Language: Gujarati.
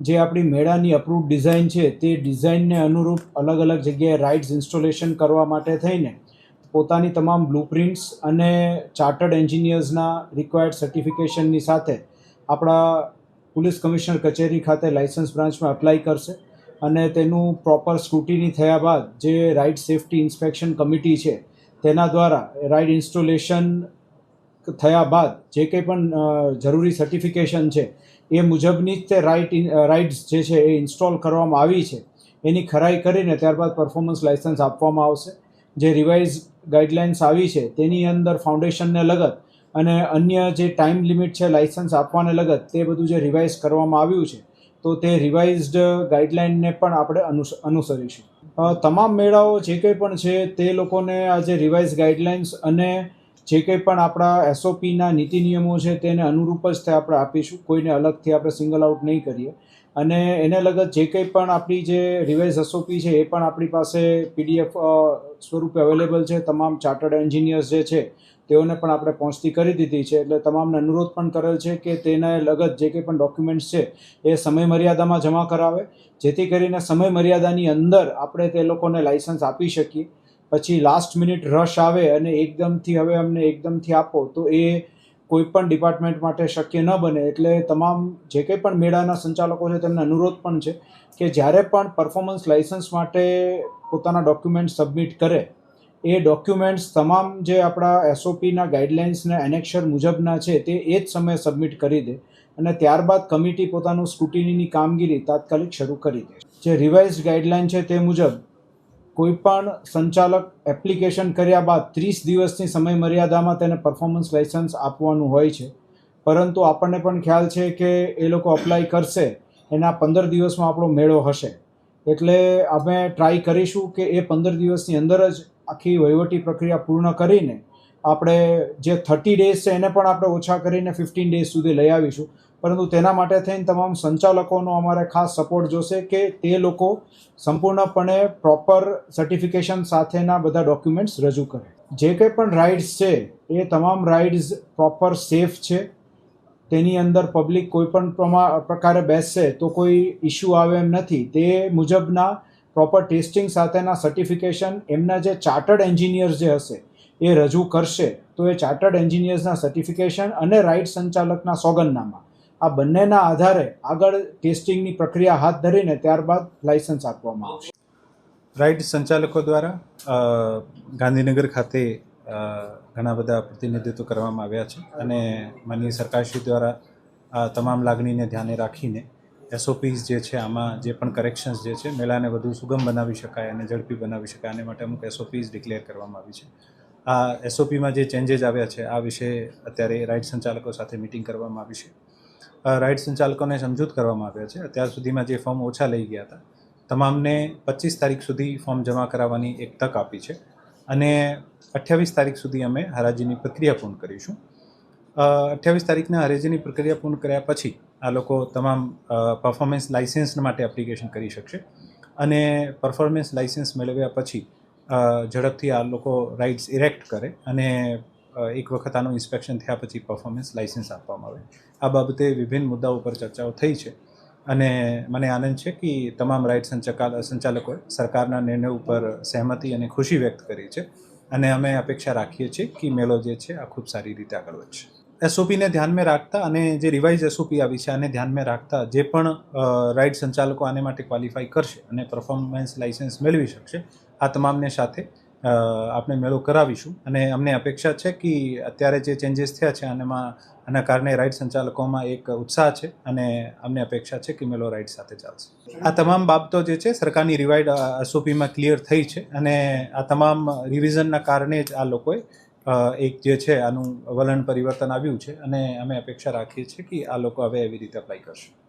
જે આપણી મેળાની અપ્રૂવ ડિઝાઇન છે, તે ડિઝાઇનને અનુરૂપ અલગ અલગ જગ્યાએ રાઇડ્સ ઇન્સ્ટોલેશન કરવા માટે થઈને પોતાની તમામ બ્લુપ્રિન્ટ્સ અને ચાર્ટર્ડ એન્જિનિયર્સના રિક્વાયર્ડ સર્ટિફિકેશનની સાથે આપણા પોલીસ કમિશનર કચેરી ખાતે લાઇસન્સ બ્રાન્ચમાં એપ્લાય કરશે અને તેનું પ્રોપર સ્ક્રુટિની થયા બાદ જે રાઇડ સેફટી ઇન્સ્પેક્શન કમિટી છે, તેના દ્વારા રાઇડ ઇન્સ્ટોલેશન થયા બાદ જે કંઈ પણ જરૂરી સર્ટિફિકેશન છે, એ મુજબની જ તે રાઇટ રાઇડ્સ જે છે એ ઇન્સ્ટોલ કરવામાં આવી છે. એની ખરાઈ કરીને ત્યારબાદ પરફોર્મન્સ લાઇસન્સ આપવામાં આવશે. જે રિવાઇઝ ગાઈડલાઇન્સ આવી છે, તેની અંદર ફાઉન્ડેશનને લગત અને અન્ય જે ટાઈમ લિમિટ છે લાઇસન્સ આપવાને લગત, તે બધું જે રિવાઇઝ કરવામાં આવ્યું છે, તો તે રિવાઇઝડ ગાઈડલાઇનને પણ આપણે અનુસ, અનુસરીશું. તમામ મેળાઓ જે કંઈ પણ છે, તે લોકોને આ જે રિવાઇઝ ગાઈડલાઇન્સ અને જે કંઈ પણ આપણા એસઓપીના નીતિ નિયમો છે તેને અનુરૂપ જ તે આપણે આપીશું. કોઈને અલગથી આપણે સિંગલ આઉટ નહીં કરીએ. અને એને લગત જે કંઈ પણ આપણી જે રિવાઇઝ એસઓપી છે એ પણ આપણી પાસે પીડીએફ સ્વરૂપે અવેલેબલ છે. તમામ ચાર્ટર્ડ એન્જિનિયર્સ જે છે તેઓને પણ આપણે પહોંચતી કરી દીધી છે. એટલે તમામને અનુરોધ પણ કરેલ છે કે તેને લગત જે કંઈ પણ ડોક્યુમેન્ટ્સ છે એ સમય મર્યાદામાં જમા કરાવે. જેથી કરીને સમય મર્યાદાની અંદર આપણે તે લોકોને લાઇસન્સ આપી શકીએ. પછી લાસ્ટ મિનિટ રશ આવે અને એકદમથી હવે અમને એકદમથી આપો, તો એ કોઈ પણ ડિપાર્ટમેન્ટ માટે શક્ય ન બને. એટલે તમામ જે કંઈ પણ મેળાના સંચાલકો છે, તેમને અનુરોધ પણ છે કે જ્યારે પણ પરફોર્મન્સ લાઇસન્સ માટે પોતાના ડોક્યુમેન્ટ સબમિટ કરે, એ ડોક્યુમેન્ટ્સ તમામ જે આપણા એસઓપીના ગાઈડલાઇન્સના એનેક્ષર મુજબના છે, તે એ જ સમયે સબમિટ કરી દે અને ત્યારબાદ કમિટી પોતાનું સ્કૂટીની કામગીરી તાત્કાલિક શરૂ કરી દે. જે રિવાઇઝ ગાઈડલાઇન છે, તે મુજબ કોઈ પણ સંચાલક એપ્લિકેશન કર્યા બાદ ત્રીસ દિવસની સમય મર્યાદામાં તેને પરફોર્મન્સ લાઇસન્સ આપવાનું હોય છે. પરંતુ આપણને પણ ખ્યાલ છે કે એ લોકો અપ્લાય કરશે, એના પંદર દિવસમાં આપણો મેળો હશે. એટલે અમે ટ્રાય કરીશું કે એ પંદર દિવસની અંદર જ આખી વહીવટી પ્રક્રિયા પૂર્ણ કરીને આપણે જે થર્ટી ડેઝ છે એને પણ આપણે ઓછા કરીને ફિફ્ટીન ડેઝ સુધી લઈ આવીશું. પરંતુ તેના માટે થઈને તમામ સંચાલકોનો અમારે ખાસ સપોર્ટ જોશે કે તે લોકો સંપૂર્ણપણે પ્રોપર સર્ટિફિકેશન સાથેના બધા ડોક્યુમેન્ટ્સ રજૂ કરે. જે કંઈ પણ રાઇડ્સ છે, એ તમામ રાઇડ્સ પ્રોપર સેફ છે. તેની અંદર પબ્લિક કોઈ પણ પ્રકારે બેસશે તો કોઈ ઇસ્યુ આવે એમ નથી. તે મુજબના પ્રોપર ટેસ્ટિંગ સાથેના સર્ટિફિકેશન એમના જે ચાર્ટર્ડ એન્જિનિયર્સ જે હશે એ રજૂ કરશે, તો એ ચાર્ટર્ડ એન્જિનિયર્સના સર્ટિફિકેશન અને રાઇટ સંચાલકના સોગંદનામા. આ બંનેના આધારે આગળ ટેસ્ટિંગની પ્રક્રિયા હાથ ધરીને ત્યારબાદ લાયસન્સ આપવામાં આવશે. રાઇટ સંચાલકો દ્વારા ગાંધીનગર ખાતે ઘણા બધા પ્રતિનિધિત્વ કરવામાં આવ્યા છે અને માનનીય સરકારશ્રી દ્વારા આ તમામ લાગણીને ધ્યાને રાખીને એસઓપીસ જે છે, આમાં જે પણ કરેક્શન્સ જે છે, મેળાને વધુ સુગમ બનાવી શકાય અને ઝડપી બનાવી શકાય, આને માટે અમુક એસઓપીસ ડિક્લેર કરવામાં આવી છે. આ એસઓપીમાં જે ચેન્જીસ આવ્યા છે, આ વિશે અત્યારે રાઇડ સંચાલકો સાથે મિટિંગ કરવામાં આવી છે. રાઇડ સંચાલકોને સમજૂત કરવામાં આવ્યા છે. અત્યાર સુધીમાં જે ફોર્મ ઓછા લઈ ગયા હતા, તમામને પચીસ તારીખ સુધી ફોર્મ જમા કરાવવાની એક તક આપી છે અને અઠ્યાવીસ તારીખ સુધી અમે હરાજીની પ્રક્રિયા પૂર્ણ કરીશું. અઠ્યાવીસ તારીખના હરાજીની પ્રક્રિયા પૂર્ણ કર્યા પછી આ લોકો તમામ પરફોર્મન્સ લાઇસન્સ માટે એપ્લિકેશન કરી શકશે અને પરફોર્મન્સ લાઇસન્સ મેળવ્યા પછી ઝડપથી આ લોકો રાઇડ્સ ઇરેક્ટ કરે અને એક વખત આનું ઇન્સ્પેક્શન થયા પછી પરફોર્મન્સ લાઇસન્સ આપવામાં આવે. આ બાબતે વિભિન્ન મુદ્દાઓ પર ચર્ચાઓ થઈ છે અને મને આનંદ છે કે તમામ રાઇડ સંચાલક, સંચાલકોએ સરકારના નિર્ણય ઉપર સહેમતી અને ખુશી વ્યક્ત કરી છે અને અમે અપેક્ષા રાખીએ છીએ કે મેળો જે છે આ ખૂબ સારી રીતે આગળ વધશે. એસઓપીને ધ્યાનમાં રાખતા અને જે રિવાઇઝ એસઓપી આવી છે આને ધ્યાનમાં રાખતા જે પણ રાઇડ સંચાલકો આને માટે ક્વોલિફાય કરશે અને પરફોર્મન્સ લાઇસન્સ મેળવી શકશે આ તમામને સાથે આપણે મેળો કરાવીશું. અને અમને અપેક્ષા છે કે અત્યારે જે ચેન્જીસ થયા છે, આનામાં, આના કારણે રાઇડ સંચાલકોમાં એક ઉત્સાહ છે અને અમને અપેક્ષા છે કે મેળો રાઇડ સાથે ચાલશે. આ તમામ બાબતો જે છે, સરકારની રિવાઇડ એસઓપીમાં ક્લિયર થઈ છે. અને આ તમામ રિવિઝનના કારણે જ આ લોકોએ એક જે છે, આનું વલણ પરિવર્તન આવ્યું છે. અને અમે અપેક્ષા રાખીએ છીએ કે આ લોકો હવે એવી રીતે અપ્લાય કરશે.